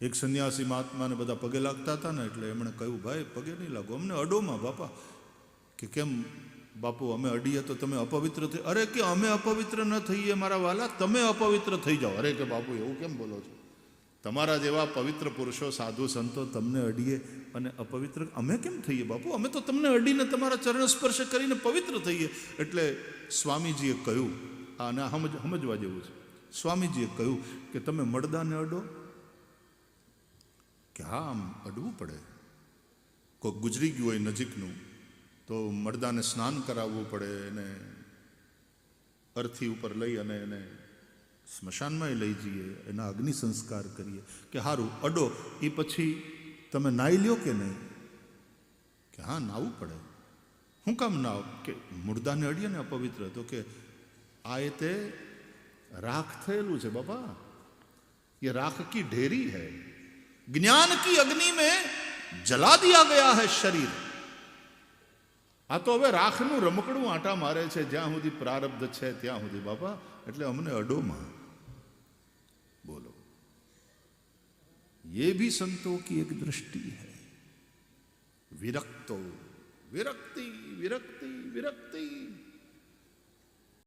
એક સંન્યાસી મહાત્માને બધા પગે લાગતા હતા ને એટલે એમણે કહ્યું, ભાઈ, પગે નહીં લાગો. અમને અડોમાં, બાપા. કે કેમ, બાપુ, અમે અડીએ તો તમે અપવિત્ર થઈ અરે, કે અમે અપવિત્ર ન થઈએ, મારા વાલા? તમે અપવિત્ર થઈ જાઓ. અરે, કે બાપુ, એવું કેમ બોલો છો? તમારા જેવા પવિત્ર પુરુષો, સાધુ સંતો તમને અડીએ અને અપવિત્ર અમે કેમ થઈએ, બાપુ? અમે તો તમને અડીને તમારા ચરણ સ્પર્શ કરીને પવિત્ર થઈએ. એટલે સ્વામીજીએ કહ્યું આને સમજ, સમજવા જેવું છે. સ્વામીજીએ કહ્યું કે, તમે મડદાને અડો કે હા, આમ અડવું પડે. કોઈક ગુજરી ગયું હોય નજીકનું, તો મરદાને સ્નાન કરાવવું પડે, એને અર્થી ઉપર લઈ અને એને સ્મશાનમાં લઈ જઈએ, એના અગ્નિ સંસ્કાર કરીએ. કે સારું અડો એ પછી તમે નાહી લ્યો કે નહીં? કે હા નાવું પડે. હું કામ નાવ? કે મુર્દાને અડીએ ને અપવિત્ર. તો કે આ એ તે રાખ થયેલું છે બાપા. એ રાખ કી ઢેરી હૈ? ज्ञान की अग्नि में जला दिया गया है शरीर આ તો હવે રાખનું રમકડું આટા મારે છે જ્યાં સુધી પ્રારબ્ધ છે ત્યાં સુધી બાપા એટલે અમને અડોમાં બોલો ये भी संतों की एक दृष्टि है विरक्तो विरक्ति विरक्ति विरक्ति